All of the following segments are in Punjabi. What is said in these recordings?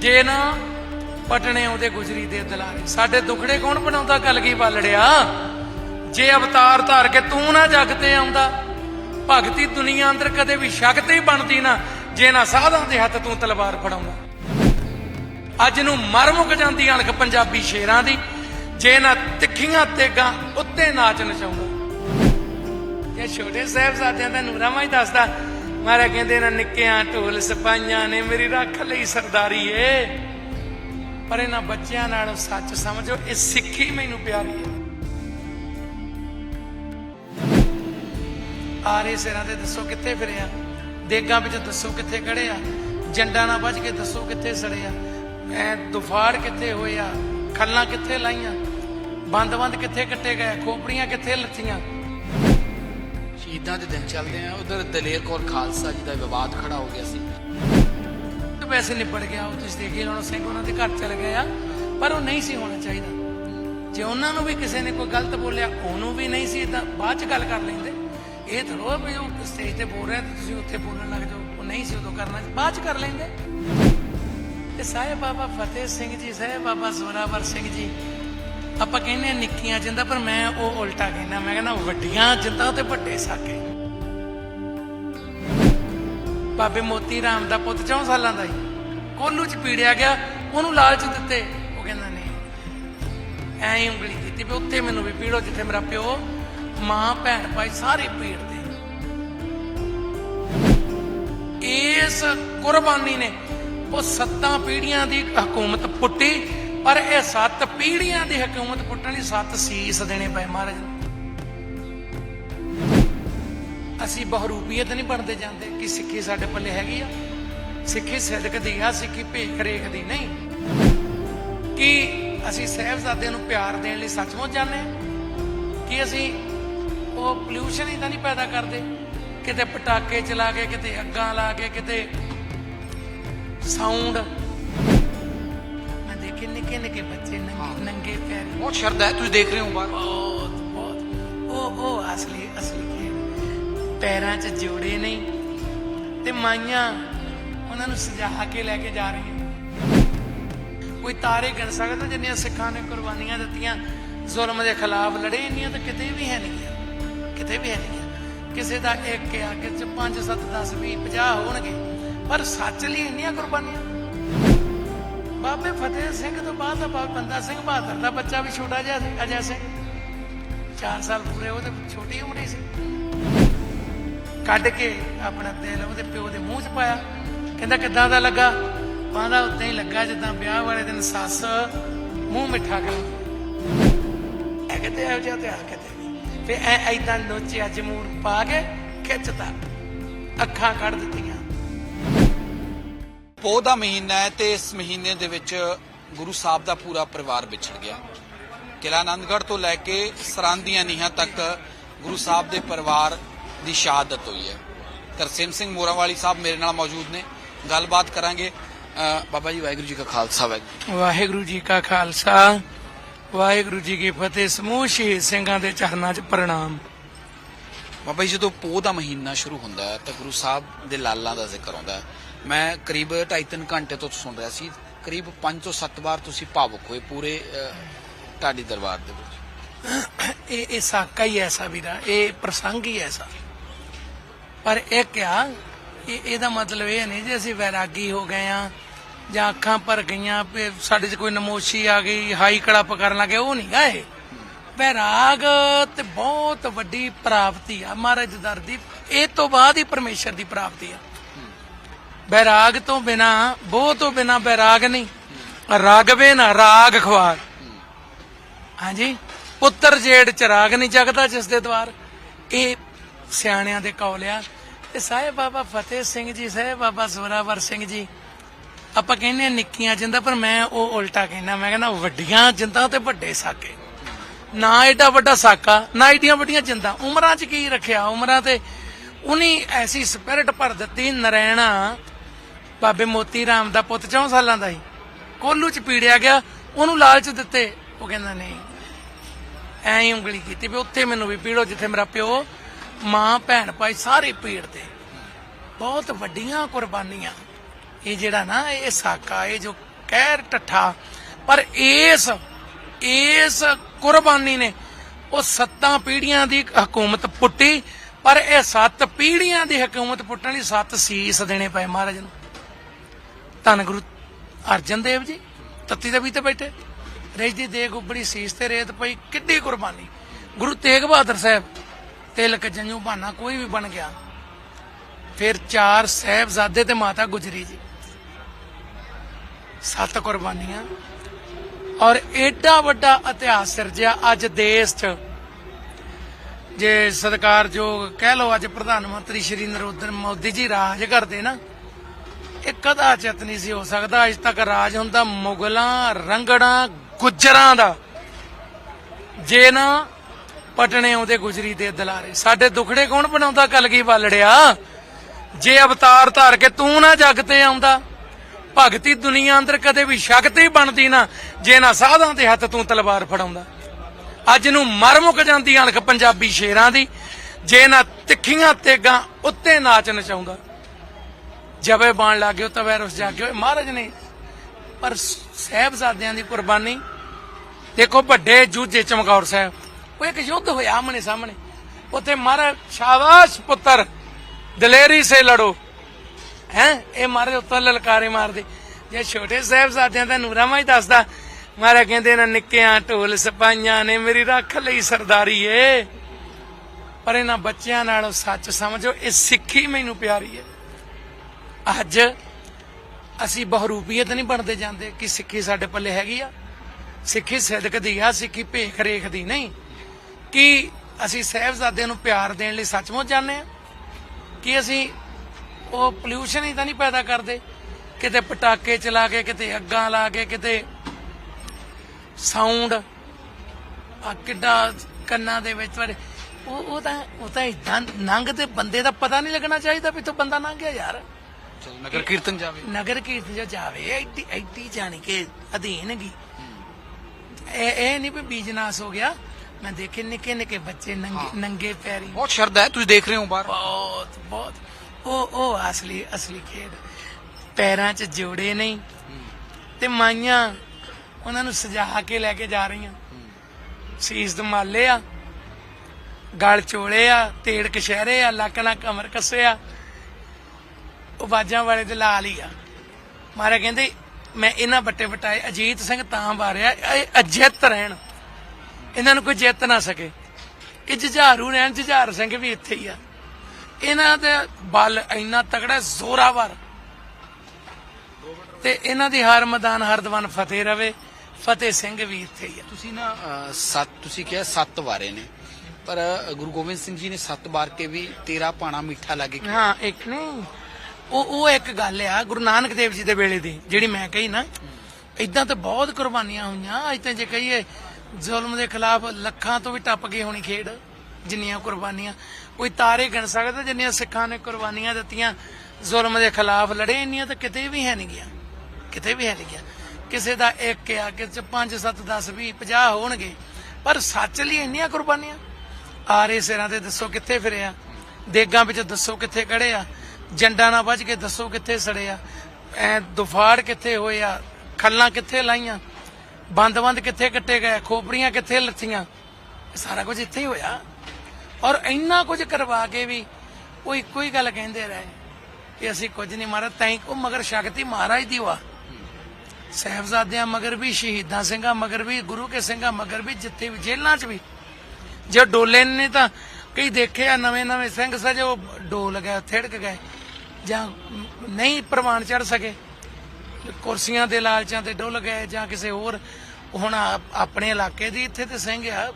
ਜੇ ਨਾ ਪਟਣੇ ਆਉਂਦੇ ਗੁਜਰੀ ਦੇ ਦਲਾਰੇ ਸਾਡੇ ਦੁਖੜੇ ਕੌਣ ਬਣਾਉਂਦਾ ਕਲਗੀ ਬਾਲੜਿਆ? ਜੇ ਅਵਤਾਰ ਧਾਰ ਕੇ ਤੂੰ ਨਾ ਜਗ ਤੇ ਆਉਂਦਾ, ਭਗਤੀ ਦੁਨੀਆ ਅੰਦਰ ਕਦੇ ਵੀ ਸ਼ਕਤੀ ਬਣਦੀ ਨਾ, ਜੇ ਨਾ ਸਾਧਾਂ ਦੇ ਹੱਥ ਤੂੰ ਤਲਵਾਰ ਫੜਾਉਂਦਾ। ਅੱਜ ਨੂੰ ਮਰ ਮੁੱਕ ਜਾਂਦੀ ਅਣਖ ਪੰਜਾਬੀ ਸ਼ੇਰਾਂ ਦੀ, ਜੇ ਨਾ ਤਿੱਖੀਆਂ ਤੇਗਾ ਉੱਤੇ ਨਾਚ ਨਚਾਉਂਦਾ। ਇਹ ਛੋਟੇ ਸਾਹਿਬਜ਼ਾਦਿਆਂ ਦਾ ਨੂਰਾਮਾ ਹੀ ਦੱਸਦਾ ਮਹਾਰਾਜ ਕਹਿੰਦੇ ਨਾ ਨਿੱਕਿਆਂ ਢੋਲ ਸਿਪਾਹੀਆਂ ਨੇ ਮੇਰੀ ਰੱਖ ਲਈ ਸਰਦਾਰੀ ਏ। ਪਰ ਇਹਨਾਂ ਬੱਚਿਆਂ ਨਾਲ ਸੱਚ ਸਮਝੋ, ਇਹ ਸਿੱਖੀ ਮੈਨੂੰ ਪਿਆਰੀ ਹੈ ਆਰੇ ਸਿਰਾਂ ਤੇ ਦੱਸੋ ਕਿੱਥੇ ਫਿਰਿਆ? ਦੇਗਾਂ ਵਿੱਚ ਦੱਸੋ ਕਿੱਥੇ ਖੜੇ ਆ ਜੰਡਾਂ ਨਾਲ ਵੱਜ ਕੇ ਦੱਸੋ ਕਿੱਥੇ ਸੜਿਆ? ਐ ਦੁਫਾੜ ਕਿੱਥੇ ਹੋਇਆ? ਖੱਲਾਂ ਕਿੱਥੇ ਲਾਈਆਂ? ਬੰਦ-ਬੰਦ ਕਿੱਥੇ ਕੱਟੇ ਗਏ? ਖੋਪੜੀਆਂ ਕਿੱਥੇ ਲੱਥੀਆਂ? ਸ਼ਹੀਦਾਂ ਦੇ ਦਿਨ ਚੱਲਦੇ ਆ। ਉਧਰ ਦਲੇਰ ਕੌਰ ਖਾਲਸਾ ਜੀ ਦਾ ਵਿਵਾਦ ਖੜਾ ਹੋ ਗਿਆ ਸੀ। ਤੇ ਨਿਬੜ ਗਿਆ, ਉਹ ਤੁਸੀਂ ਦੇਖੀ ਉਹਨਾਂ ਸਿੰਘ ਉਹਨਾਂ ਦੇ ਘਰ ਚਲ ਗਏ ਆ। ਪਰ ਉਹ ਨਹੀਂ ਸੀ ਹੋਣਾ ਚਾਹੀਦਾ। ਜੇ ਉਹਨਾਂ ਨੂੰ ਵੀ ਕਿਸੇ ਨੇ ਕੋਈ ਗਲਤ ਬੋਲਿਆ, ਉਹਨੂੰ ਵੀ ਨਹੀਂ ਸੀ ਇਦਾਂ ਬਾਅਦ ਚ ਗੱਲ ਕਰ ਲੈਂਦੇ। ਇਹ ਥਰੋ ਵੀ ਉਹ ਸਟੇਜ ਤੇ ਬੋਲ ਰਿਹਾ ਤੁਸੀਂ ਉੱਥੇ ਬੋਲਣ ਲੱਗ ਜਾਓ। ਉਹ ਨਹੀਂ ਸੀ ਉਦੋਂ ਕਰਨਾ, ਬਾਅਦ ਚ ਕਰ ਲੈਂਦੇ। ਤੇ ਸਾਹਿਬ ਬਾਬਾ ਫਤਿਹ ਸਿੰਘ ਜੀ, ਸਾਹਿਬ ਬਾਬਾ ਜ਼ੋਰਾਵਰ ਸਿੰਘ ਜੀ ਆਪਾਂ ਕਹਿੰਦੇ ਆ ਨਿੱਕੀਆਂ ਜਿੰਦਾ, ਪਰ ਮੈਂ ਉਹ ਉਲਟਾ ਕਹਿੰਦਾ, ਮੈਂ ਕਹਿੰਦਾ ਵੱਡੀਆਂ ਜਿੰਦਾ ਤੇ ਵੱਡੇ ਸਾਕੇ। ਬਾਬੇ ਮੋਤੀ ਰਾਮ ਦਾ ਪੁੱਤ 4 ਸਾਲਾਂ ਦਾ ਸੀ। ਕੋਲੂ ਚ ਪੀੜਿਆ ਗਿਆ, ਉਹਨੂੰ ਲਾਲਚ ਦਿੱਤੇ। ਉਹ ਕਹਿੰਦਾ, ਨਹੀਂ, ਐਂ ਹੀ ਉਂਗਲੀ ਕੀਤੀ ਵੀ ਉੱਥੇ ਮੈਨੂੰ ਵੀ ਪੀੜੋ, ਜਿੱਥੇ ਮੇਰਾ ਪਿਓ, ਮਾਂ, ਭੈਣ, ਭਾਈ ਸਾਰੇ ਪੀੜਦੇ ਇਸ ਕੁਰਬਾਨੀ ਨੇ ਉਹ ਸੱਤਾਂ ਪੀੜੀਆਂ ਦੀ ਹਕੂਮਤ ਪੁੱਟੀ। ਪਰ ਇਹ ਸੱਤ ਪੀੜ੍ਹੀਆਂ ਦੀ ਹਕੂਮਤ ਪੁੱਟਣ ਲਈ ਸੱਤ ਸੀਸ ਦੇਣੇ ਪਏ ਮਹਾਰਾਜ। ਅਸੀਂ ਬਹਰੂਪੀਅਤ ਨਹੀਂ ਬਣਦੇ ਜਾਂਦੇ। ਕਿ ਸਿੱਖੀ ਸਾਡੇ ਪੱਲੇ ਹੈਗੀ ਆ? ਸਿੱਖੀ ਸਿਦਕ ਦੀ ਆ, ਸਿੱਖੀ ਭੇਖ ਰੇਖ ਦੀ ਨਹੀਂ। ਕਿ ਅਸੀਂ ਸਹਿਬਜ਼ਾਦਿਆਂ ਨੂੰ ਪਿਆਰ ਦੇਣ ਲਈ ਸੱਚਮੁੱਚ ਜਾਂਦੇ ਹਾਂ? ਕਿ ਅਸੀਂ ਉਹ ਪੋਲਿਊਸ਼ਨ ਹੀ ਤਾਂ ਨਹੀਂ ਪੈਦਾ ਕਰਦੇ? ਕਿਤੇ ਪਟਾਕੇ ਚਲਾ ਕੇ, ਕਿਤੇ ਅੱਗਾਂ ਲਾ ਕੇ, ਕਿਤੇ ਸਾਊਂਡ ਨਿੱਕੇ ਨਿੱਕੇ ਬੱਚੇ ਨੰਗੇ ਨੰਗੇ ਪੈਰੀ ਬਹੁਤ ਸ਼ਰਧਾ ਹੈ ਤੁਸੀਂ ਦੇਖ ਰਹੇ ਹੋ ਬਾਹਰ ਬਹੁਤ ਬਹੁਤ ਉਹ ਉਹ ਅਸਲੀ ਅਸਲੀ ਖੇਡ ਪੈਰਾਂ 'ਚ ਜੋੜੇ ਨਹੀਂ ਤੇ ਮਾਈਆਂ ਉਹਨਾਂ ਨੂੰ ਸਜਾ ਕੇ ਲੈ ਕੇ ਜਾ ਰਹੀਆਂ ਕੋਈ ਤਾਰੇ ਗਿਣ ਸਕਦਾ ਜਿੰਨੀਆਂ ਸਿੱਖਾਂ ਨੇ ਕੁਰਬਾਨੀਆਂ ਦਿੱਤੀਆਂ ਜ਼ੁਲਮ ਦੇ ਖਿਲਾਫ ਲੜੇ ਇੰਨੀਆਂ ਤਾਂ ਕਿਤੇ ਵੀ ਹੈ ਨਹੀਂ ਕਿਤੇ ਵੀ ਹੈ ਨਹੀਂ ਕਿਸੇ ਦਾ ਇੱਕ ਆ 'ਚ 5 7 10 20 50 ਹੋਣਗੇ ਪਰ ਸੱਚ ਲਈ ਇੰਨੀਆਂ ਕੁਰਬਾਨੀਆਂ ਬਾਬੇ ਫਤਿਹ ਸਿੰਘ ਤੋਂ ਬਾਅਦ ਤਾਂ ਬਾਬਾ ਬੰਦਾ ਸਿੰਘ ਬਹਾਦਰ ਦਾ ਬੱਚਾ ਵੀ ਛੋਟਾ ਜਿਹਾ ਸੀ, ਅਜੈ ਸਿੰਘ। 4 ਸਾਲ ਪੂਰੇ ਉਹਦੇ ਛੋਟੀ ਉਮਰ ਹੀ ਸੀ। ਕੱਢ ਕੇ ਆਪਣਾ ਦਿਲ ਉਹਦੇ ਪਿਓ ਦੇ ਮੂੰਹ 'ਚ ਪਾਇਆ। ਕਹਿੰਦਾ ਕਿੱਦਾਂ ਦਾ ਲੱਗਾ? ਪਾਉਂਦਾ ਉਦਾਂ ਹੀ ਲੱਗਾ ਜਿੱਦਾਂ ਵਿਆਹ ਵਾਲੇ ਦਿਨ ਸੱਸ ਮੂੰਹ ਮਿੱਠਾ ਕਰ ਇਹ ਕਿਤੇ ਇਹੋ ਜਿਹਾ ਤੇ ਕਿਤੇ ਨਹੀਂ। ਫੇ ਐ ਐਦਾਂ ਨੋਚਿਆ ਜਮੂਰ ਪਾ ਕੇ ਖਿੱਚਤਾ। ਅੱਖਾਂ ਕੱਢ ਦਿੱਤੀ ਪੋਹ ਦਾ ਮਹੀਨਾ ਹੈ ਤੇ ਇਸ ਮਹੀਨੇ ਦੇ ਵਿੱਚ ਗੁਰੂ ਸਾਹਿਬ ਦਾ ਪੂਰਾ ਪਰਿਵਾਰ ਵਿਛੜ ਗਿਆ। ਕਿਲਾ ਆਨੰਦਗੜ੍ਹ ਤੋਂ ਲੈ ਕੇ ਸਰਾਂਦੀਆਂ ਨੀਹਾਂ ਤੱਕ ਗੁਰੂ ਸਾਹਿਬ ਦੇ ਪਰਿਵਾਰ ਦੀ ਸ਼ਹਾਦਤ ਹੋਈ ਹੈ। ਤਰਸੇਮ ਸਿੰਘ ਮੋਰਾਵਾਲੀ ਸਾਹਿਬ ਮੇਰੇ ਨਾਲ ਮੌਜੂਦ ਨੇ। ਗੱਲਬਾਤ ਕਰਾਂਗੇ। ਬਾਬਾ ਜੀ ਵਾਹਿਗੁਰੂ ਜੀ ਕਾ ਖਾਲਸਾ ਵਾਹਿਗੁਰੂ ਵਾਹਿਗੁਰੂ ਜੀ ਕਾ ਖਾਲਸਾ ਵਾਹਿਗੁਰੂ ਜੀ ਕੀ ਫਤਿਹ। ਸਮੂਹ ਸ਼ਹੀਦ ਸਿੰਘਾਂ ਦੇ ਚਰਨਾਂ 'ਚ ਪ੍ਰਣਾਮ। ਬਾਬਾ ਜੀ ਜਦੋਂ ਪੋਹ ਦਾ ਮਹੀਨਾ ਸ਼ੁਰੂ ਹੁੰਦਾ ਹੈ ਤਾਂ ਗੁਰੂ ਸਾਹਿਬ ਦੇ ਲਾਲਾਂ ਦਾ ਜ਼ਿਕਰ ਆਉਂਦਾ ਹੈ। ਮੈਂ ਕਰੀਬ 2.5 ਘੰਟੇ ਤੋਂ ਸੁਣ ਰਿਹਾ ਸੀ। ਕਰੀਬ 5 ਤੋਂ 7 ਵਾਰ ਤੁਸੀਂ ਭਾਵੁਕ ਹੋਏ ਪੂਰੇ ਅ, ਦਰਬਾਰ ਦੇ ਵਿੱਚ। ਇਹ ਇਹ ਸਾਕਾ ਹੀ ਐਸਾ ਵੀਰਾ ਇਹ ਪ੍ਰਸੰਗ ਹੀ ਐਸਾ। ਪਰ ਇਹ ਕਿਆ ਇਹ ਇਹਦਾ ਮਤਲਬ ਇਹ ਨਹੀਂ ਜੇ ਅਸੀਂ ਵੈਰਾਗੀ ਹੋ ਗਏ ਆ ਜਾਂ ਅੱਖਾਂ ਭਰ ਗਈਆਂ ਸਾਡੇ 'ਚ ਕੋਈ ਨਮੋਸ਼ੀ ਆ ਗਈ ਹਾਈ ਕੜਪ ਕਰਨ ਲੱਗੇ ਉਹ ਨਹੀਂ ਗਾ ਇਹ। ਵੈਰਾਗ ਤੇ ਬਹੁਤ ਵੱਡੀ ਪ੍ਰਾਪਤੀ ਆ ਮਹਾਰਾਜ ਦਰ ਦੀ ਇਹ ਤੋਂ ਬਾਅਦ ਹੀ ਪਰਮੇਸ਼ਰ ਦੀ ਪ੍ਰਾਪਤੀ ਆ। ਬੈਰਾਗ ਤੋਂ ਬਿਨਾ, ਬੋਹ ਤੋਂ ਬਿਨਾ ਬੈਰਾਗ ਨਹੀਂ। ਰਾਗਵੇ ਨਾ ਰਾਗ ਖਵਾਰ। ਹਾਂਜੀ? ਪੁੱਤਰ ਜੇੜ ਚਰਾਗ ਨਹੀਂ ਜਗਦਾ ਜਿਸ ਦੇ ਦਵਾਰ। ਇਹ ਸਿਆਣਿਆਂ ਦੇ ਕੌਲਿਆ। ਤੇ ਸਾਹਿਬ ਬਾਬਾ ਫਤਿਹ ਸਿੰਘ ਜੀ, ਸਾਹਿਬ ਬਾਬਾ ਜ਼ੋਰਾਵਰ ਸਿੰਘ ਜੀ, ਆਪਾਂ ਕਹਿੰਦੇ ਆ ਨਿੱਕੀਆਂ ਜਿੰਦਾ, ਪਰ ਮੈਂ ਉਹ ਉਲਟਾ ਕਹਿੰਦਾ, ਮੈਂ ਕਹਿੰਦਾ ਵੱਡੀਆਂ ਜਿੰਦਾ ਤੇ ਵੱਡੇ ਸਾਕੇ। ਨਾ ਏਡਾ ਵੱਡਾ ਸਾਕਾ, ਨਾ ਏਡੀਆਂ ਵੱਡੀਆਂ ਜਿੰਦਾ। ਉਮਰਾਂ 'ਚ ਕੀ ਰੱਖਿਆ? ਉਮਰਾਂ ਤੇ ਉਨੀ ਐਸੀ ਸਪਿਰਿਟ ਭਰ ਦਿੱਤੀ, ਨਰੈਣਾ ਬਾਬੇ ਮੋਤੀ ਰਾਮ ਦਾ ਪੁੱਤ 4 ਸਾਲਾਂ ਦਾ ਸੀ। ਕੋਲੂ 'ਚ ਪੀੜਿਆ ਗਿਆ, ਉਹਨੂੰ ਲਾਲਚ ਦਿੱਤੇ। ਉਹ ਕਹਿੰਦਾ, ਨਹੀਂ। ਐਂ ਹੀ ਉਂਗਲੀ ਕੀਤੀ ਵੀ ਉੱਥੇ ਮੈਨੂੰ ਵੀ ਪੀੜੋ, ਜਿੱਥੇ ਮੇਰਾ ਪਿਓ, ਮਾਂ, ਭੈਣ, ਭਾਈ ਸਾਰੇ ਪੀੜਦੇ ਬਹੁਤ ਵੱਡੀਆਂ ਕੁਰਬਾਨੀਆਂ। ਇਹ ਜਿਹੜਾ ਨਾ, ਇਹ ਸਾਕਾ, ਇਹ ਜੋ ਕਹਿਰ ਟੱਠਾ ਪਰ ਇਸ ਇਸ ਕੁਰਬਾਨੀ ਨੇ ਉਹ ਸੱਤਾਂ ਪੀੜ੍ਹੀਆਂ ਦੀ ਹਕੂਮਤ ਪੁੱਟੀ, ਪਰ ਇਹ ਸੱਤ ਪੀੜ੍ਹੀਆਂ ਦੀ ਹਕੂਮਤ ਪੁੱਟਣ ਲਈ ਸੱਤ ਸੀਸ ਦੇਣੇ ਪਏ ਮਹਾਰਾਜ ਨੂੰ। ਧੰਨ ਗੁਰੂ ਅਰਜਨ ਦੇਵ ਜੀ, ਤੱਤੀ ਦੇ ਵੀ ਤੇ ਬੈਠੇ ਰੇਜ ਦੇਗ ਉਬੜੀ ਸੀਸ ਤੇ ਰੇਤ ਪਈ, ਕਿੱਡੀ ਕੁਰਬਾਨੀ। ਗੁਰੂ ਤੇਗ ਬਹਾਦਰ ਸਾਹਿਬ, ਤਿਲਕ ਜੰਜੂ ਬਹਾਨਾ ਕੋਈ ਵੀ ਬਣ ਗਿਆ। ਫਿਰ ਚਾਰ ਸਾਹਿਬਜ਼ਾਦੇ ਤੇ ਮਾਤਾ ਗੁਜਰੀ ਜੀ। ਸੱਤ ਕੁਰਬਾਨੀਆਂ। ਔਰ ਏਡਾ ਵੱਡਾ ਇਤਿਹਾਸ ਸਿਰਜਿਆ ਅੱਜ ਦੇਸ਼ 'ਚ। ਜੇ ਸਰਕਾਰ ਜੋ ਕਹਿ ਲੋ ਅੱਜ ਪ੍ਰਧਾਨ ਮੰਤਰੀ ਸ਼੍ਰੀ ਨਰਿੰਦਰ ਮੋਦੀ ਜੀ ਰਾਜ ਕਰਦੇ ਨਾ ਇਹ ਕਦਾਚਿਤ ਨਹੀਂ ਸੀ ਹੋ ਸਕਦਾ? ਅਜ ਤੱਕ ਰਾਜ ਹੁੰਦਾ ਮੁਗਲਾਂ, ਰੰਗੜਾਂ, ਗੁੱਜਰਾਂ ਦਾ। ਜੇ ਨਾ ਪਟਣੇ ਆਉਂਦੇ ਗੁਜਰੀ ਦੇ ਦਲਾਰੇ। ਸਾਡੇ ਦੁਖੜੇ ਕੌਣ ਬਣਾਉਂਦਾ ਕਲਗੀ ਵਾਲੜਿਆ ਜੇ ਅਵਤਾਰ ਧਾਰ ਕੇ ਤੂੰ ਨਾ ਜਗ ਤੇ ਆਉਂਦਾ, ਭਗਤੀ ਦੁਨੀਆ ਅੰਦਰ ਕਦੇ ਵੀ ਸ਼ਕਤੀ ਬਣਦੀ ਨਾ, ਜੇ ਨਾ ਸਾਧਾਂ ਦੇ ਹੱਥ ਤੂੰ ਤਲਵਾਰ ਫੜਾਉਂਦਾ। ਅੱਜ ਨੂੰ ਮਰ ਮੁੱਕ ਜਾਂਦੀ ਅਣਖ ਪੰਜਾਬੀ ਸ਼ੇਰਾਂ ਦੀ, ਜੇ ਨਾ ਤਿੱਖੀਆਂ ਤੇਗਾਂ ਉੱਤੇ ਨਾਚ ਨਚਾਉਂਦਾ। ਜਬੇ ਬਾਣ ਲੱਗ ਗਿਓ ਤਵੇ ਰੁਸ ਜਾ ਮਹਾਰਾਜ ਨੇ ਪਰ ਸਹਿਬਜ਼ਾਦਿਆਂ ਦੀ ਕੁਰਬਾਨੀ, ਦੇਖੋ ਵੱਡੇ ਜੂਝੇ ਚਮਕੌਰ ਸਾਹਿਬ, ਉਹ ਇੱਕ ਯੁੱਧ ਹੋਇਆ ਆਮਣੇ ਸਾਹਮਣੇ। ਉੱਥੇ ਮਹਾਰਾਜ, ਸ਼ਾਬਾਸ਼ ਪੁੱਤਰ, ਦਲੇਰੀ ਸੇ ਲੜੋ। ਹੈ? ਇਹ ਮਹਾਰਾਜ ਉੱਤੋਂ ਲਲਕਾਰੇ ਮਾਰਦੇ। ਜੇ ਛੋਟੇ ਸਾਹਿਬਜ਼ਾਦਿਆਂ ਦਾ ਨੂਰਾਮਾ ਹੀ ਦੱਸਦਾ, ਮਹਾਰਾਜ ਕਹਿੰਦੇ ਨਾ, ਨਿੱਕਿਆਂ ਢੋਲ ਸਪਾਈਆਂ ਨੇ ਮੇਰੀ ਰੱਖ ਲਈ ਸਰਦਾਰੀ ਏ। ਪਰ ਇਹਨਾਂ ਬੱਚਿਆਂ ਨਾਲ ਸੱਚ ਸਮਝੋ, ਇਹ ਸਿੱਖੀ ਮੈਨੂੰ ਪਿਆਰੀ ਹੈ ਅੱਜ ਅਸੀਂ ਬਹਰੂਪੀਅਤ ਨਹੀਂ ਬਣਦੇ ਜਾਂਦੇ ਕਿ ਸਿੱਖੀ ਸਾਡੇ ਪੱਲੇ ਹੈਗੀ ਆ। ਸਿੱਖੀ ਸਿਦਕ ਦੀ ਆ, ਸਿੱਖੀ ਭੇਖ ਰੇਖ ਦੀ ਨਹੀਂ। ਕਿ ਅਸੀਂ ਸਹਿਬਜ਼ਾਦਿਆਂ ਨੂੰ ਪਿਆਰ ਦੇਣ ਲਈ ਸੱਚਮੁੱਚ ਜਾਂਦੇ ਆ? ਕਿ ਅਸੀਂ ਉਹ ਪੋਲਿਊਸ਼ਨ ਹੀ ਤਾਂ ਨਹੀਂ ਪੈਦਾ ਕਰਦੇ? ਕਿਤੇ ਪਟਾਕੇ ਚਲਾ ਕੇ, ਕਿਤੇ ਅੱਗਾਂ ਲਾ ਕੇ, ਕਿਤੇ ਸਾਊਂਡ ਆ ਕਿੱਡਾ ਕੰਨਾਂ ਦੇ ਵਿੱਚ ਵੜੇ। ਉਹ ਉਹ ਤਾਂ ਉਹ ਤਾਂ ਇਦਾਂ ਨੰਗ ਤੇ ਬੰਦੇ ਦਾ ਪਤਾ ਨਹੀਂ ਲੱਗਣਾ ਚਾਹੀਦਾ ਵੀ ਤੂੰ ਬੰਦਾ ਲੰਘ ਗਿਆ ਯਾਰ। ਨਗਰ ਕੀਰਤਨ ਜਾਵੇ। ਨਗਰ ਕੀਰਤਨ ਜੋ ਜਾਵੇ ਐਡੀ ਐਡੀ ਜਾਣੀ ਕਿ ਅਧੀਨ ਹੈਗੀ ਇਹ ਇਹ ਨਹੀਂ ਵੀ ਬੀਜਨਾਸ ਹੋ ਗਿਆ। ਮੈਂ ਦੇਖੇ ਨਿੱਕੇ ਨਿੱਕੇ ਬੱਚੇ ਨੰਗੇ ਨੰਗੇ ਪੈਰੀ। ਬਹੁਤ ਸ਼ਰਧਾ ਹੈ ਤੁਸੀਂ ਦੇਖ ਰਹੇ ਹੋ ਬਾਹਰ। ਬਹੁਤ ਬਹੁਤ। ਉਹ ਉਹ ਅਸਲੀ ਅਸਲੀ ਖੇਡ। ਪੈਰਾਂ 'ਚ ਜੋੜੇ ਨਹੀਂ। ਤੇ ਮਾਈਆਂ ਉਹਨਾਂ ਨੂੰ ਸਜਾ ਕੇ ਲੈ ਕੇ ਜਾ ਰਹੀਆਂ। ਸੀਸ ਦਮਾਲੇ ਆ ਗਲ ਚੋਲੇ ਆ ਤੇੜ ਕਸ਼ਹਿਰੇ ਆ ਲੱਕ ਨਾਲ ਕਮਰ ਕੱਸੇ ਆ। ਉਹ ਬਾਜਾਂ ਵਾਲੇ ਦੇ ਲਾਲ ਹੀ ਆ। ਮਾਰੇ ਕਹਿੰਦੇ ਮੈਂ ਇਹਨਾਂ ਬੱਟੇ ਬਟਾਏ ਅਜੀਤ ਸਿੰਘ ਤਾਂ ਇਹ ਅਜਿੱਤ ਰਹਿਣ। ਇਹਨਾਂ ਨੂੰ ਕੋਈ ਜਿੱਤ ਨਾ ਸਕੇ। ਇਹ ਜੁਝਾਰੂ ਰਹਿਣ ਜੁਝਾਰ ਸਿੰਘ ਵੀ ਇੱਥੇ ਹੀ ਆ। ਇਹਨਾਂ ਦੇ ਬਲ ਇੰਨਾ ਤਕੜਾ ਜ਼ੋਰਾਵਰ ਤੇ ਇਹਨਾਂ ਦੀ ਹਰ ਮੈਦਾਨ ਹਰ ਦੀਵਾਨ ਫਤਿਹ ਰਵੇ ਫਤਿਹ ਸਿੰਘ ਵੀ ਇੱਥੇ ਹੀ ਆ। ਤੁਸੀਂ ਨਾ ਸੱਤ ਤੁਸੀਂ ਕਿਹਾ ਸੱਤ ਵਾਰੇ ਨੇ। ਪਰ ਗੁਰੂ ਗੋਬਿੰਦ ਸਿੰਘ ਜੀ ਨੇ ਸੱਤ ਵਾਰ ਕੇ ਵੀ ਤੇਰਾ ਪਾਣਾ ਮਿੱਠਾ ਲੱਗੇ ਹਾਂ ਇੱਕ ਨਹੀਂ। ਉਹ ਉਹ ਇੱਕ ਗੱਲ ਆ, ਗੁਰੂ ਨਾਨਕ ਦੇਵ ਜੀ ਦੇ ਵੇਲੇ ਦੀ, ਜਿਹੜੀ ਮੈਂ ਕਹੀ ਨਾ ਇਦਾਂ ਤਾਂ ਬਹੁਤ ਕੁਰਬਾਨੀਆਂ ਹੋਈਆਂ ਅੱਜ ਤਾਂ ਜੇ ਕਹੀਏ ਜ਼ੁਲਮ ਦੇ ਖਿਲਾਫ ਲੱਖਾਂ ਤੋਂ ਵੀ ਟੱਪ ਗਈ ਹੋਣੀ ਖੇਡ, ਜਿੰਨੀਆਂ ਕੁਰਬਾਨੀਆਂ। ਕੋਈ ਤਾਰੇ ਗਿਣ ਸਕਦਾ, ਜਿੰਨੀਆਂ ਸਿੱਖਾਂ ਨੇ ਕੁਰਬਾਨੀਆਂ ਦਿੱਤੀਆਂ, ਜ਼ੁਲਮ ਦੇ ਖਿਲਾਫ ਲੜੇ ਇੰਨੀਆਂ ਤਾਂ ਕਿਤੇ ਵੀ ਹੈ ਨਹੀਂ ਗਿਆ, ਕਿਤੇ ਵੀ ਹੈ ਨਹੀਂ ਗਿਆ। ਕਿਸੇ ਦਾ ਇੱਕ ਆ, ਕਿਸੇ 5 7 10 20 50 ਹੋਣਗੇ, ਪਰ ਸੱਚ ਲਈ ਇੰਨੀਆਂ ਕੁਰਬਾਨੀਆਂ? ਆਰੇ ਸਿਰਾਂ ਤੇ ਦੱਸੋ ਕਿੱਥੇ ਫਿਰਿਆ, ਦੇਗਾਂ ਵਿੱਚ ਦੱਸੋ ਕਿੱਥੇ ਕੜੇ ਆ ਜੰਡਾ ਨਾ ਵੱਜ ਕੇ ਦੱਸੋ ਕਿੱਥੇ ਸੜੇ ਆ? ਐ ਦੁਫਾੜ ਕਿੱਥੇ ਹੋਏ ਆ? ਖੱਲਾਂ ਕਿੱਥੇ ਲਾਈਆਂ? ਬੰਦ-ਬੰਦ ਕਿੱਥੇ ਕੱਟੇ ਗਏ? ਖੋਪੜੀਆਂ ਕਿੱਥੇ ਲੱਥੀਆਂ? ਸਾਰਾ ਕੁਝ ਇੱਥੇ ਹੀ ਹੋਇਆ। ਔਰ ਇੰਨਾ ਕੁਝ ਕਰਵਾ ਕੇ ਵੀ ਉਹ ਇੱਕੋ ਹੀ ਗੱਲ ਕਹਿੰਦੇ ਰਹੇ ਕਿ ਅਸੀਂ ਕੁਝ ਨਹੀਂ ਮਾਰਾ ਤੈਂ ਉਹ ਮਗਰ ਸ਼ਕਤੀ ਮਹਾਰਾਜ ਦੀ ਵਾ। ਸਹਿਬਜ਼ਾਦਿਆਂ ਮਗਰ ਵੀ, ਸ਼ਹੀਦਾਂ ਸਿੰਘਾਂ ਮਗਰ ਵੀ, ਗੁਰੂ ਕੇ ਸਿੰਘਾਂ ਮਗਰ ਵੀ, ਜਿੱਥੇ ਵੀ, ਜੇਲ੍ਹਾਂ 'ਚ ਵੀ। ਜੇ ਡੋਲੇ ਨੇ ਤਾਂ ਕਈ ਦੇਖਿਆ ਨਵੇਂ ਨਵੇਂ ਸਿੰਘ ਸਜੇ, ਉਹ ਡੋਲ ਗਏ, ਥਿੜਕ ਗਏ। ਜਾਂ ਨਹੀਂ ਪ੍ਰਵਾਨ ਚੜ ਸਕੇ ਕੁਰਸੀਆਂ ਦੇ ਲਾਲਚਾਂ ਤੇ ਡੁੱਲ ਗਏ ਜਾਂ ਕਿਸੇ ਹੋਰ ਹੁਣ ਆ- ਆਪਣੇ ਇਲਾਕੇ ਦੀ ਇੱਥੇ ਤੇ ਸਿੰਘ ਆ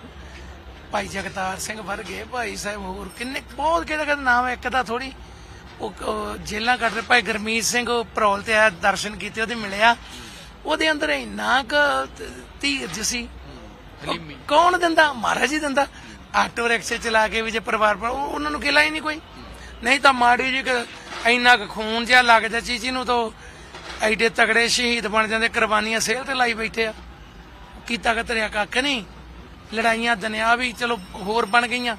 ਭਾਈ ਜਗਤਾਰ ਸਿੰਘ ਵਰਗੇ ਭਾਈ ਸਾਹਿਬ ਹੋਰ ਕਿੰਨੇ ਬਹੁਤ ਕਿਹੜਾ ਕਿਹਦਾ ਨਾਮ ਹੈ ਇੱਕ ਦਾ ਥੋੜੀ ਉਹ ਜੇਲਾਂ ਕੱਟ ਰਹੇ ਭਾਈ ਗਰਮੀਤ ਸਿੰਘ ਪਰੌਲ ਤੇ ਆਇਆ ਦਰਸ਼ਨ ਕੀਤੇ ਉਹਦੇ ਮਿਲਿਆ ਉਹਦੇ ਅੰਦਰ ਇੰਨਾ ਕੁ ਧੀਰਜ ਸੀ। ਕੌਣ ਦਿੰਦਾ? ਮਹਾਰਾਜ ਹੀ ਦਿੰਦਾ। ਆਟੋ ਰਿਕਸ਼ੇ ਚਲਾ ਕੇ ਵੀ ਜੇ ਪਰਿਵਾਰ ਪਰ ਉਹ- ਉਹਨਾਂ ਨੂੰ ਕਿਲਾ ਹੀ ਨਹੀਂ ਕੋਈ। ਨਹੀਂ ਤਾਂ ਮਾੜੀ ਜੀ ਕਿ ਇੰਨਾ ਕੁ ਖੂਨ ਜਿਹਾ ਲੱਗਦਾ ਚੀਚੀ ਨੂੰ ਤਾਂ ਐਡੇ ਤਗੜੇ ਸ਼ਹੀਦ ਬਣ ਜਾਂਦੇ, ਕੁਰਬਾਨੀਆਂ ਸੇਲ ਤੇ ਲਾਈ ਬੈਠੇ ਆ। ਕੀਤਾ ਕਿ ਕੱਖ ਨਹੀਂ। ਲੜਾਈਆਂ ਦੁਨਿਆ ਵੀ ਚਲੋ ਹੋਰ ਬਣ ਗਈਆਂ।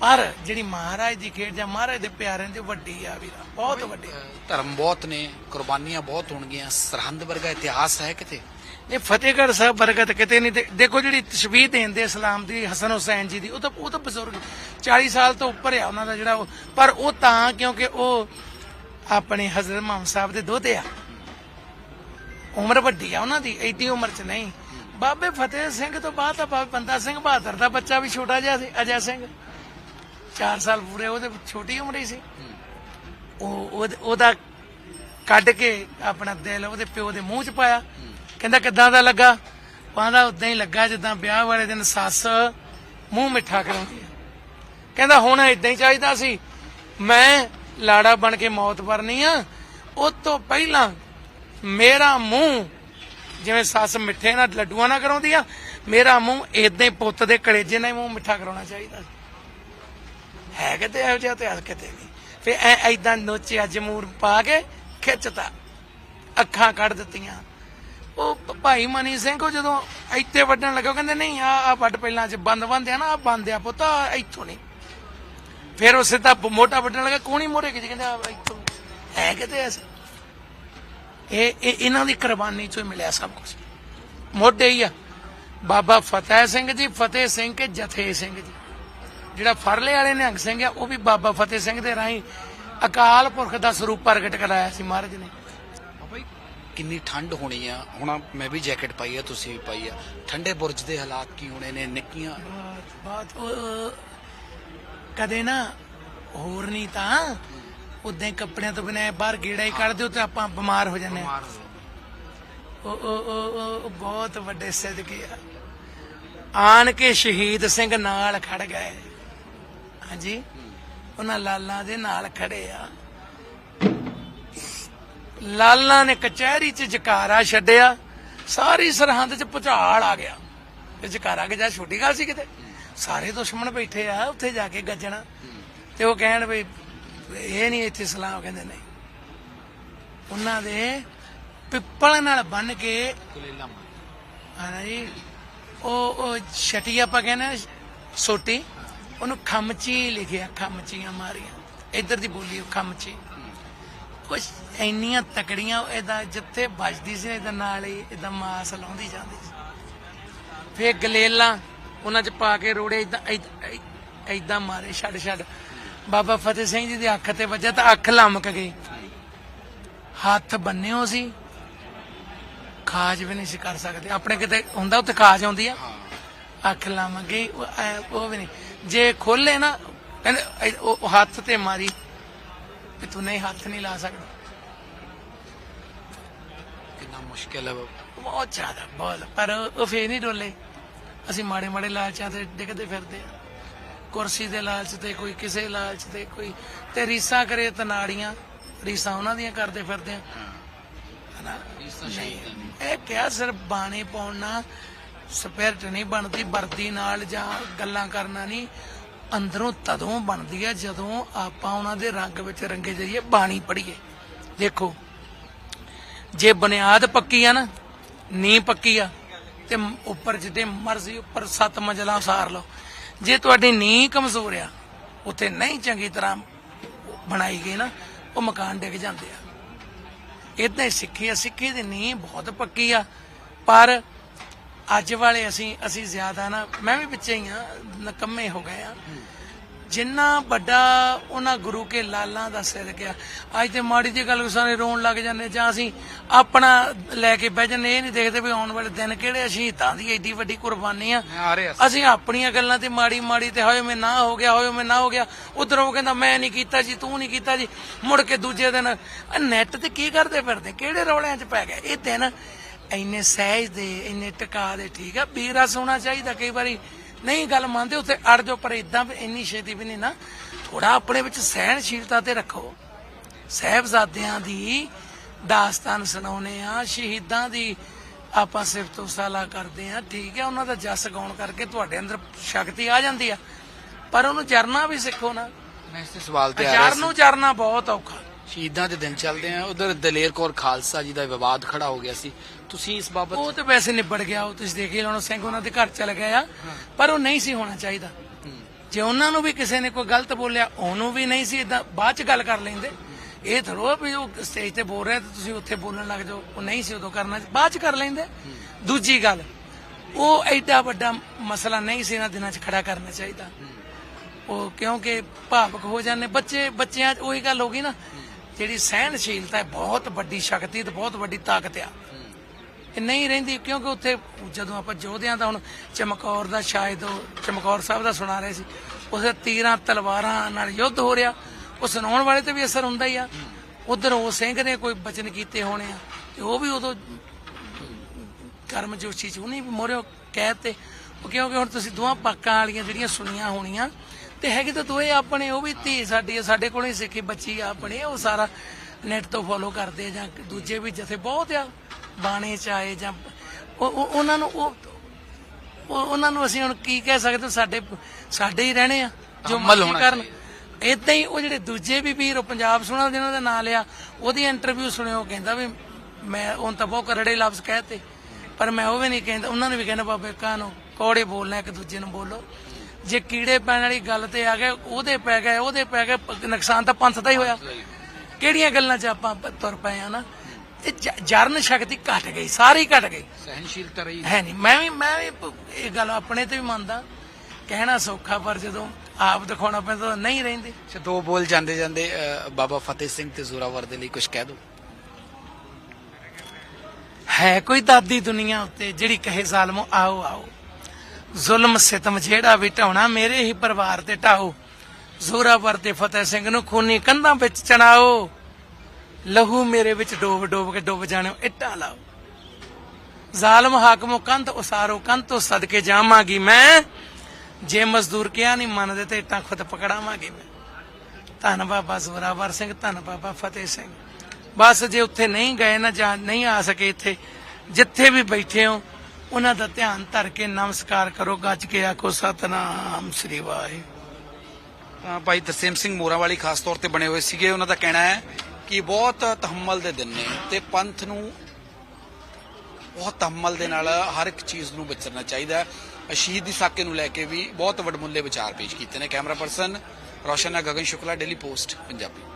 ਪਰ ਜਿਹੜੀ ਮਹਾਰਾਜ ਦੀ ਖੇਡ ਜਾਂ ਮਹਾਰਾਜ ਦੇ ਪਿਆਰਿਆਂ ਦੀ ਵੱਡੀ ਆ ਵੀਰਾ, ਬਹੁਤ ਵੱਡੀ। ਧਰਮ ਬਹੁਤ ਨੇ, ਕੁਰਬਾਨੀਆਂ ਬਹੁਤ ਹੋਣਗੀਆਂ, ਸਰਹੰਦ ਵਰਗਾ ਇਤਿਹਾਸ ਹੈ ਕਿਤੇ? ਇਹ ਫਤਿਹਗੜ੍ਹ ਸਾਹਿਬ ਬਰਕਤ ਕਿਤੇ ਨਹੀਂ ਦੇਖੋ ਜਿਹੜੀ ਤਸਵੀਰ ਦੇਂਦੇ ਇਸਲਾਮ ਦੀ, ਹਸਨ ਹੁਸੈਨ ਜੀ ਦੀ, ਉਹ ਤਾਂ ਉਹ ਤਾਂ ਬਜ਼ੁਰਗ 40 ਸਾਲ ਤੋਂ ਉੱਪਰ ਆ ਉਹਨਾਂ ਦਾ ਜਿਹੜਾ ਪਰ ਉਹ ਤਾਂ ਕਿਉਂਕਿ ਉਹ ਆਪਣੇ ਹਜ਼ਰਤ ਮੁਹੰਮਦ ਸਾਹਿਬ ਦੇ ਦੋਤੇ ਆ। ਉਮਰ ਵੱਡੀ ਆ ਉਹਨਾਂ ਦੀ, ਐਡੀ ਉਮਰ 'ਚ ਨਹੀਂ। ਬਾਬੇ ਫਤਿਹ ਸਿੰਘ ਤੋਂ ਬਾਅਦ ਤਾਂ ਬਾਬੇ ਬੰਦਾ ਸਿੰਘ ਬਹਾਦਰ ਦਾ ਬੱਚਾ ਵੀ ਛੋਟਾ ਜਿਹਾ ਸੀ, ਅਜੈ ਸਿੰਘ। 4 ਸਾਲ ਪੂਰੇ ਉਹਦੇ ਛੋਟੀ ਉਮਰ ਹੀ ਸੀ। ਉਹ ਉਹਦਾ ਕੱਢ ਕੇ ਆਪਣਾ ਦਿਲ ਉਹਦੇ ਪਿਓ ਦੇ ਮੂੰਹ 'ਚ ਪਾਇਆ। ਕਹਿੰਦਾ ਕਿੱਦਾਂ ਦਾ ਲੱਗਾ? ਪਾਉਂਦਾ ਉਦਾਂ ਹੀ ਲੱਗਾ ਜਿੱਦਾਂ ਵਿਆਹ ਵਾਲੇ ਦਿਨ ਸੱਸ ਮੂੰਹ ਮਿੱਠਾ ਕਰਾਉਂਦੀ ਹੈ ਕਹਿੰਦਾ ਹੁਣ ਇਦਾਂ ਹੀ ਚਾਹੀਦਾ ਸੀ। ਮੈਂ ਲਾੜਾ ਬਣ ਕੇ ਮੌਤ ਵਰਨੀ ਆ। ਉਹ ਤੋਂ ਪਹਿਲਾਂ ਮੇਰਾ ਮੂੰਹ ਜਿਵੇਂ ਸੱਸ ਮਿੱਠੇ ਨਾਲ ਲੱਡੂਆਂ ਨਾਲ ਕਰਾਉਂਦੀ ਆ, ਮੇਰਾ ਮੂੰਹ ਇਦਾਂ ਹੀ ਪੁੱਤ ਦੇ ਕਲੇਜੇ ਨਾਲ ਹੀ ਮੂੰਹ ਮਿੱਠਾ ਕਰਾਉਣਾ ਚਾਹੀਦਾ ਸੀ। ਹੈ ਕਿਤੇ ਇਹੋ ਜਿਹਾ ਇਤਿਹਾਸ? ਕਿਤੇ ਨਹੀਂ। ਫੇ ਐ ਐਦਾਂ ਨੋਚਿਆ ਜਮੂਰ ਪਾ ਕੇ ਖਿੱਚਤਾ। ਅੱਖਾਂ ਕੱਢ ਦਿੱਤੀਆਂ। ਉਹ ਭਾਈ ਮਨੀ ਸਿੰਘ, ਉਹ ਜਦੋਂ ਇੱਥੇ ਵੱਢਣ ਲੱਗਾ ਕਹਿੰਦੇ, ਨਹੀਂ ਆ ਆ ਵੱਢ ਪਹਿਲਾਂ ਚ ਬੰਦ ਬੰਦ ਆ ਨਾ ਆ ਬੰਦ ਆ ਪੁੱਤ ਇੱਥੋਂ ਨਹੀਂ। ਫਿਰ ਉਹ ਸਿੱਧਾ ਮੋਟਾ ਵੱਢਣ ਲੱਗਾ, ਕੋਣੀ ਮੋਰੇ ਕਿ ਕਹਿੰਦੇ ਇੱਥੋਂ ਹੈ ਕਿਤੇ ਐਸਾ? ਇਹ ਇਹਨਾਂ ਦੀ ਕੁਰਬਾਨੀ ਚੋਂ ਮਿਲਿਆ ਸਭ ਕੁਝ ਮੋਢੇ ਹੀ ਆ। ਬਾਬਾ ਫਤਿਹ ਸਿੰਘ ਜੀ, ਫਤਿਹ ਸਿੰਘ ਕੇ ਜਥੇ ਸਿੰਘ ਜੀ। ਜਿਹੜਾ ਫਰਲੇ ਵਾਲੇ ਨਿਹੰਗ ਸਿੰਘ ਆ, ਉਹ ਵੀ ਬਾਬਾ ਫਤਿਹ ਸਿੰਘ ਦੇ ਰਾਹੀਂ ਅਕਾਲ ਪੁਰਖ ਦਾ ਸਰੂਪ ਪ੍ਰਗਟ ਕਰਾਇਆ ਸੀ ਮਹਾਰਾਜ ਨੇ। ਕਿੰਨੀ ਠੰਡ ਹੋਣੀ ਆ। ਹੁਣ ਮੈਂ ਵੀ ਜੈਕਟ ਪਾਈ ਆ ਤੁਸੀਂ ਵੀ ਪਾਈ ਆ। ਠੰਡੇ ਬੁਰਜ ਦੇ ਹਾਲਾਤ ਕੀ ਹੋਣੇ ਨੇ ਨਿੱਕੀਆਂ? ਉਹ- ਕਦੇ ਨਾ ਹੋਰ ਨਹੀਂ ਤਾਂ ਉਦਾਂ ਕੱਪੜਿਆਂ ਤੋਂ ਬਿਨਾਂ ਬਾਹਰ ਗੇੜਾ ਹੀ ਕੱਢ ਦਿਓ ਤੇ ਆਪਾਂ ਬਿਮਾਰ ਹੋ ਜਾਂਦੇ ਆ ਉਹ ਬਹੁਤ ਵੱਡੇ ਸਿੱਧਕੇ ਆ। ਆਣ ਕੇ ਸ਼ਹੀਦ ਸਿੰਘ ਨਾਲ ਖੜ ਗਏ। ਹਾਂਜੀ? ਉਹਨਾਂ ਲਾਲਾਂ ਦੇ ਨਾਲ ਖੜੇ ਆ। ਲਾਲਾਂ ਨੇ ਕਚਹਿਰੀ 'ਚ ਜਕਾਰਾ ਛੱਡਿਆ, ਸਾਰੀ ਸਰਹੰਦ 'ਚ ਭੁਚਾਲ ਆ ਗਿਆ। ਤੇ ਜਕਾਰਾ ਕਿ ਜਾ ਛੋਟੀ ਗੱਲ ਸੀ ਕਿਤੇ? ਸਾਰੇ ਦੁਸ਼ਮਣ ਬੈਠੇ ਆ, ਉੱਥੇ ਜਾ ਕੇ ਗੱਜਣਾ। ਤੇ ਉਹ ਕਹਿਣ ਵੀ, ਇਹ ਨਹੀਂ ਇੱਥੇ ਸਲਾਮ ਕਹਿੰਦੇ ਨਹੀਂ। ਉਹਨਾਂ ਦੇ ਪਿੱਪਲ ਨਾਲ ਬੰਨ ਕੇ ਕੁਲੇਲਾ ਹਾਂ ਜੀ, ਉਹ ਉਹ ਛਟੀ ਆਪਾਂ ਕਹਿੰਦੇ ਸੋਟੀ, ਉਹਨੂੰ ਖਮਚੀ ਲਿਖਿਆ, ਖਮਚੀਆਂ ਮਾਰੀਆਂ। ਇੱਧਰ ਦੀ ਬੋਲੀ ਉਹ ਖਮਚੀ। ਕੁਛ ਇੰਨੀਆਂ ਤਕੜੀਆਂ ਇਹਦਾ ਜਿੱਥੇ ਵੱਜਦੀ ਸੀ ਇਹਦਾ ਨਾਲ ਹੀ ਇਹਦਾ ਮਾਸ ਲਾਉਂਦੀ ਜਾਂਦੀ ਸੀ। ਫੇਰ ਗਲੇਲਾਂ ਉਹਨਾਂ ਚ ਪਾ ਕੇ ਰੋੜੇ ਇਦਾਂ ਇਦਾਂ ਮਾਰੇ, ਛੱਡ ਛੱਡ। ਬਾਬਾ ਫਤਿਹ ਸਿੰਘ ਜੀ ਦੀ ਅੱਖ ਤੇ ਵੱਜਿਆ ਤਾਂ ਅੱਖ ਲਮਕ ਗਈ। ਹੱਥ ਬੰਨਿਓ ਸੀ। ਖਾਜ ਵੀ ਨਹੀਂ ਸੀ ਕਰ ਸਕਦੇ। ਆਪਣੇ ਕਿਤੇ ਹੁੰਦਾ, ਉੱਥੇ ਖਾਜ ਆਉਂਦੀ ਆ। ਅੱਖ ਲੰਮ ਗਈ, ਉਹ ਵੀ ਨਹੀਂ। ਜੇ ਖੋਲੇ ਨਾ ਕਹਿੰਦੇ ਉਹ ਹੱਥ ਤੇ ਮਾਰੀ। ਵੀ ਤੂੰ ਨਹੀਂ ਹੱਥ ਨਹੀਂ ਲਾ ਸਕਦਾ। ਕਿੰਨਾ ਮੁਸ਼ਕਿਲ ਹੈ। ਬਹੁਤ ਜ਼ਿਆਦਾ ਬਹੁਤ। ਪਰ ਉਹ ਫੇਰ ਨਹੀਂ ਡੋਲੇ। ਅਸੀਂ ਮਾੜੇ ਮਾੜੇ ਲਾਲਚਾਂ ਤੇ ਡਿੱਗਦੇ ਫਿਰਦੇ ਆ। ਕੁਰਸੀ ਦੇ ਲਾਲਚ ਤੇ ਕੋਈ ਕਿਸੇ ਲਾਲਚ ਤੇ ਕੋਈ ਤੇ ਰੀਸਾਂ ਕਰੇ ਤਨਾੜੀਆਂ। ਰੀਸਾਂ ਉਹਨਾਂ ਦੀਆਂ ਕਰਦੇ ਫਿਰਦੇ ਆ। ਹਨਾ? ਇਹ ਕਿਹਾ ਸਿਰਫ ਬਾਣੇ ਪਾਉਣ ਸਪਿਰਟ ਨਹੀਂ ਬਣਦੀ ਵਰਦੀ ਨਾਲ ਜਾਂ ਗੱਲਾਂ ਕਰਨਾ ਨਹੀਂ। ਅੰਦਰੋਂ ਤਦੋਂ ਬਣਦੀ ਹੈ ਜਦੋਂ ਆਪਾਂ ਉਹਨਾਂ ਦੇ ਰੰਗ ਵਿੱਚ ਰੰਗੇ ਜਾਈਏ, ਬਾਣੀ ਪੜ੍ਹੀਏ। ਦੇਖੋ, ਜੇ ਬੁਨਿਆਦ ਪੱਕੀ ਆ ਨਾ, ਨੀਂਹ ਪੱਕੀ ਆ, ਤੇ ਉੱਪਰ ਜਿੱਡੇ ਮਰਜ਼ੀ ਉੱਪਰ ਸੱਤ ਮੰਜ਼ਲਾਂ ਉਸਾਰ ਲਓ। ਜੇ ਤੁਹਾਡੀ ਨੀਂਹ ਕਮਜ਼ੋਰ ਆ, ਉੱਥੇ ਨਹੀਂ ਚੰਗੀ ਤਰ੍ਹਾਂ ਬਣਾਈ ਗਈ ਨਾ, ਉਹ ਮਕਾਨ ਡਿੱਗ ਜਾਂਦੇ ਆ। ਇਦਾਂ ਹੀ ਸਿੱਖੀ ਆ, ਸਿੱਖੀ ਦੀ ਨੀਂਹ ਬਹੁਤ ਪੱਕੀ ਆ, ਪਰ ਅੱਜ ਵਾਲੇ ਅਸੀਂ ਅਸੀਂ ਜ਼ਿਆਦਾ ਨਾ ਮੈਂ ਵੀ ਵਿੱਚੇ ਹੀ ਆ ਨਕੰਮੇ ਹੋ ਗਏ ਆ ਜਿੰਨਾ ਵੱਡਾ ਉਹਨਾਂ ਗੁਰੂ ਕੇ ਲਾਲਾਂ ਦਾ ਸਿਰ ਗਿਆ ਅੱਜ ਤੇ ਮਾੜੀ ਜਿਹੀ ਗੱਲ ਸਾਰੇ ਰੋਣ ਲੱਗ ਜਾਂਦੇ ਜਾਂ ਅਸੀਂ ਆਪਣਾ ਲੈ ਕੇ ਬਹਿ ਜਾਂਦੇ ਇਹ ਨਹੀਂ ਦੇਖਦੇ ਵੀ ਆਉਣ ਵਾਲੇ ਦਿਨ ਕਿਹੜੇ ਸ਼ਹੀਦਾਂ ਦੀ ਏਡੀ ਵੱਡੀ ਕੁਰਬਾਨੀ ਆ। ਆ ਰਿਹਾ ਅਸੀਂ ਆਪਣੀਆਂ ਗੱਲਾਂ ਤੇ ਮਾੜੀ ਮਾੜੀ ਤੇ ਹੋਏ ਮੈਂ ਨਾ ਹੋ ਗਿਆ ਹੋਏ ਮੈਂ ਨਾ ਹੋ ਗਿਆ ਉਧਰ ਕਹਿੰਦਾ ਮੈਂ ਨਹੀਂ ਕੀਤਾ ਜੀ ਤੂੰ ਨਹੀਂ ਕੀਤਾ ਜੀ ਮੁੜ ਕੇ ਦੂਜੇ ਦਿਨ ਨੈਟ ਤੇ ਕੀ ਕਰਦੇ ਫਿਰਦੇ ਕਿਹੜੇ ਰੌਲਿਆਂ 'ਚ ਪੈ ਗਏ? ਇਹ ਦਿਨ ਇੰਨੇ ਸਹਿਜ ਦੇ ਇੰਨੇ ਟਿਕਾ ਦੇ ਠੀਕ ਆ? ਵੀਰਾ ਸੋਣਾ ਚਾਹੀਦਾ ਕਈ ਵਾਰੀ। ਨਹੀਂ ਗੱਲ ਮੰਨਦੇ ਉੱਥੇ ਅੜ ਜਾਓ ਪਰ ਇਦਾਂ ਵੀ ਇੰਨੀ ਛੇਤੀ ਵੀ ਨਹੀਂ ਨਾ। ਥੋੜਾ ਆਪਣੇ ਵਿੱਚ ਸਹਿਣਸ਼ੀਲਤਾ ਤੇ ਰੱਖੋ। ਸਹਿਬਜ਼ਾਦਿਆਂ ਦੀ ਦਾਸਤਾਨ ਸੁਣਾਉਨੇ ਆ ਸ਼ਹੀਦਾਂ ਦੀ ਆਪਾਂ ਸਿਫਤੋ ਸਾਲਾ ਕਰਦੇ ਆ ਠੀਕ ਹੈ ਉਹਨਾਂ ਦਾ ਜਸ ਗਾਉਣ ਕਰਕੇ ਤੁਹਾਡੇ ਅੰਦਰ ਸ਼ਕਤੀ ਆ ਜਾਂਦੀ ਆ। ਪਰ ਉਹਨੂੰ ਜਰਨਾ ਵੀ ਸਿੱਖੋ ਨਾ। ਮੈਂ ਇਸੇ ਸਵਾਲ ਤੇ ਆ ਰਿਹਾ ਸੀ। ਨੂੰ ਜਰਨਾ ਬਹੁਤ ਔਖਾ। ਸ਼ਹੀਦਾਂ ਦੇ ਦਿਨ ਚੱਲਦੇ ਆ। ਉਧਰ ਦਲੇਰ ਕੌਰ ਖਾਲਸਾ ਜੀ ਦਾ ਵਿਵਾਦ ਖੜਾ ਹੋ ਗਿਆ ਸੀ। ਤੁਸੀਂ ਇਸ ਬਾਬਤ ਉਹ ਤੇ ਵੈਸੇ ਨਿਬੜ ਗਿਆ, ਉਹ ਤੁਸੀਂ ਦੇਖ ਹੀ ਸਿੰਘ ਉਹਨਾਂ ਦੇ ਘਰ ਚਲ ਗਿਆ ਆ। ਪਰ ਉਹ ਨਹੀਂ ਸੀ ਹੋਣਾ ਚਾਹੀਦਾ। ਜੇ ਉਹਨਾਂ ਨੂੰ ਵੀ ਕਿਸੇ ਨੇ ਕੋਈ ਗਲਤ ਬੋਲਿਆ, ਉਹਨੂੰ ਵੀ ਨਹੀਂ ਸੀ ਇਦਾਂ ਬਾਅਦ ਚ ਗੱਲ ਕਰ ਲੈਂਦੇ। ਇਹ ਥਰੋ ਵੀ ਉਹ ਸਟੇਜ ਤੇ ਬੋਲ ਰਿਹਾ ਤੇ ਤੁਸੀਂ ਉੱਥੇ ਬੋਲਣ ਲੱਗ ਜਾਓ। ਉਹ ਨਹੀਂ ਸੀ ਉਦੋਂ ਕਰਨਾ, ਬਾਅਦ ਚ ਕਰ ਲੈਂਦੇ। ਦੂਜੀ ਗੱਲ, ਉਹ ਐਡਾ ਵੱਡਾ ਮਸਲਾ ਨਹੀਂ ਸੀ ਇਹਨਾਂ ਦਿਨਾਂ 'ਚ ਖੜਾ ਕਰਨਾ ਚਾਹੀਦਾ। ਉਹ ਕਿਉਂਕਿ ਭਾਵਕ ਹੋ ਜਾਂਦੇ। ਬੱਚੇ ਬੱਚਿਆਂ 'ਚ ਉਹੀ ਗੱਲ ਹੋ ਗਈ ਨਾ। ਜਿਹੜੀ ਸਹਿਣਸ਼ੀਲਤਾ ਹੈ, ਬਹੁਤ ਵੱਡੀ ਸ਼ਕਤੀ ਤੇ ਬਹੁਤ ਵੱਡੀ ਤਾਕਤ ਆ। ਇਹ ਨਹੀਂ ਰਹਿੰਦੀ ਕਿਉਂਕਿ ਉੱਥੇ ਜਦੋਂ ਆਪਾਂ ਜੋਧਿਆਂ ਦਾ ਹੁਣ ਚਮਕੌਰ ਦਾ ਸ਼ਾਇਦ ਚਮਕੌਰ ਸਾਹਿਬ ਦਾ ਸੁਣਾ ਰਹੇ ਸੀ, ਉਸੇ ਤੀਰਾਂ ਤਲਵਾਰਾਂ ਨਾਲ ਯੁੱਧ ਹੋ ਰਿਹਾ। ਉਹ ਸੁਣਾਉਣ ਵਾਲੇ ਤੇ ਵੀ ਅਸਰ ਹੁੰਦਾ ਹੀ ਆ। ਉਧਰ ਉਹ ਸਿੰਘ ਨੇ ਕੋਈ ਬਚਨ ਕੀਤੇ ਹੋਣੇ ਆ ਤੇ ਉਹ ਵੀ ਉਦੋਂ ਕਰਮ ਜੋਸ਼ੀ ਚ ਉਹਨੇ ਵੀ ਮੋਰਿਓ ਕਹਿ ਤੇ ਕਿਉਂਕਿ ਹੁਣ ਤੁਸੀਂ ਦੋਹਾਂ ਪੱਕਾਂ ਵਾਲੀਆਂ ਜਿਹੜੀਆਂ ਸੁਣੀਆਂ ਹੋਣੀਆਂ ਤੇ ਹੈਗੇ ਤਾਂ ਦੋਏ ਆਪਣੇ ਉਹ ਵੀ ਧੀ ਸਾਡੀ ਆ, ਸਾਡੇ ਕੋਲੋਂ ਹੀ ਸਿੱਖੀ ਬੱਚੀ ਆ ਆਪਣੇ ਉਹ ਸਾਰਾ ਨੈਟ ਤੋਂ ਫੋਲੋ ਕਰਦੇ ਆ ਜਾਂ ਦੂਜੇ ਵੀ ਜਥੇ ਬਹੁਤ ਆ ਬਾਣੇ ਚ ਆਏ ਜਾਂ ਉਹ- ਉਹ- ਉਹਨਾਂ ਨੂੰ ਉਹ ਉਹ- ਉਹਨਾਂ ਨੂੰ ਅਸੀਂ ਹੁਣ ਕੀ ਕਹਿ ਸਕਦੇ ਸਾਡੇ ਸਾਡੇ ਹੀ ਰਹਿਣੇ ਆ ਜੋ ਅਮਲ ਮਰਜ਼ੀ ਹੋਣਾ ਕਰਨ ਇਦਾਂ ਹੀ ਉਹ ਜਿਹੜੇ ਦੂਜੇ ਵੀ ਵੀਰ ਉਹ ਪੰਜਾਬ ਸੁਣਾ ਜਿਨ੍ਹਾਂ ਦਾ ਨਾਂ ਲਿਆ ਉਹਦੀ ਇੰਟਰਵਿਊ ਸੁਣਿਓ ਕਹਿੰਦਾ ਵੀ ਮੈਂ ਹੁਣ ਤਾਂ ਬਹੁਤ ਕਰੜੇ ਲਫ਼ਜ਼ ਕਹਤੇ ਪਰ ਮੈਂ ਉਹ ਵੀ ਨਹੀਂ ਕਹਿੰਦਾ ਉਹਨਾਂ ਨੂੰ ਵੀ ਕਹਿੰਦਾ ਬਾਬੇ ਕਾਹਨੂੰ ਕੋੜੇ ਬੋਲਣਾ ਇੱਕ ਦੂਜੇ ਨੂੰ ਬੋਲੋ। ਜੇ ਕੀੜੇ ਪੈਣ ਵਾਲੀ ਗੱਲ ਤੇ ਆ ਗਏ ਉਹਦੇ ਪੈ ਗਏ ਉਹਦੇ ਪੈ ਗਏ ਨੁਕਸਾਨ ਤਾਂ ਪੰਥ ਦਾ ਹੀ ਹੋਇਆ। ਕਿਹੜੀਆਂ ਗੱਲਾਂ 'ਚ ਆਪਾਂ ਤੁਰ ਪਏ ਆ ਨਾ? ਇਹ ਜ- ਜਰਨ ਸ਼ਕਤੀ ਘਟ ਗਈ ਸਾਰੀ ਘਟ ਗਈ। ਸਹਿਨਸ਼ੀਲਤਾ ਰਹੀ। ਹੈ ਨਹੀਂ ਮੈਂ ਵੀ ਮੈਂ ਵੀ ਇਹ ਗੱਲ ਆਪਣੇ ਤੇ ਵੀ ਮੰਨਦਾ। ਕਹਿਣਾ ਸੌਖਾ ਪਰ ਜਦੋਂ ਆਪ ਦਿਖਾਉਣਾ ਪੈਂਦਾ ਤਾਂ ਨਹੀਂ ਰਹਿੰਦੀ। ਅੱਛਾ ਦੋ ਬੋਲ ਜਾਂਦੇ ਜਾਂਦੇ ਬਾਬਾ ਫਤਿਹ ਸਿੰਘ ਤੇ ਜ਼ੋਰਾਵਰ ਦੇ ਲਈ ਕੁਝ ਕਹਿ ਦਿਓ ਹੈ ਕੋਈ ਦਾਦੀ ਦੁਨੀਆ ਉੱਤੇ ਜਿਹੜੀ ਕਹੇ ਜ਼ਾਲਮੋ ਆਓ ਆਓ। ਜ਼ੁਲਮ ਸਿਤਮ ਜਿਹੜਾ ਵੀ ਢਾਉਣਾ, ਮੇਰੇ ਹੀ ਪਰਿਵਾਰ ਤੇ ਢਾਓ ਜ਼ੋਰਾਵਰ ਤੇ ਫਤਿਹ ਸਿੰਘ ਨੂੰ ਖੂਨੀ ਕੰਧਾਂ ਵਿੱਚ ਚਣਾਓ ਲਹੂ ਮੇਰੇ ਵਿੱਚ ਡੋਬ ਡੋਬ ਕੇ ਡੁੱਬ ਜਾਣੋ ਇੱਟਾਂ ਲਾਓ। ਜ਼ਾਲਮ ਹਾਕਮੋ ਕੰਧ ਉਸਾਰੋ, ਕੰਧ ਤੋਂ ਸਦਕੇ ਜਾਵਾਂਗੀ ਮੈਂ। ਜੇ ਮਜ਼ਦੂਰ ਕਿਹਾ ਨਹੀਂ ਮੰਨਦੇ ਤੇ ਇੱਟਾਂ ਖੁਦ ਪਕੜਾਵਾਂਗੀ ਮੈਂ। ਧੰਨ ਬਾਬਾ ਜ਼ੋਰਾਵਰ ਸਿੰਘ, ਧੰਨ ਬਾਬਾ ਫਤਿਹ ਸਿੰਘ। ਬਸ ਜੇ ਉੱਥੇ ਨਹੀਂ ਗਏ ਨਾ ਜਾਂ ਨਹੀਂ ਆ ਸਕੇ ਇੱਥੇ, ਜਿੱਥੇ ਵੀ ਬੈਠੇ ਹੋ ਉਹਨਾਂ ਦਾ ਧਿਆਨ ਧਰ ਕੇ ਨਮਸਕਾਰ ਕਰੋ, ਗੱਜ ਕੇ ਆਖੋ, ਸਤਨਾਮ ਸ੍ਰੀ ਵਾਹਿਗੁਰੂ। ਭਾਈ ਤਰਸੇਮ ਸਿੰਘ ਮੋਰਾਂ ਵਾਲੀ ਖਾਸ ਤੌਰ ਤੇ ਬਣੇ ਹੋਏ ਸੀਗੇ। ਉਹਨਾਂ ਦਾ ਕਹਿਣਾ ਹੈ ਕਿ ਬਹੁਤ ਤਹਮਲ ਦੇ ਦਿਨ ਨੇ ਤੇ ਪੰਥ ਨੂੰ ਬਹੁਤ ਤਹਮਲ ਦੇ ਨਾਲ ਹਰ ਇੱਕ ਚੀਜ਼ ਨੂੰ ਵਿਚਰਨਾ ਚਾਹੀਦਾ ਹੈ। ਸ਼ਹੀਦ ਦੀ ਸਾਕੇ ਨੂੰ ਲੈ ਕੇ ਵੀ ਬਹੁਤ ਵਡਮੁੱਲੇ ਵਿਚਾਰ ਪੇਸ਼ ਕੀਤੇ ਨੇ। Camera person Roshan Gagan Shukla, daily post, Punjabi.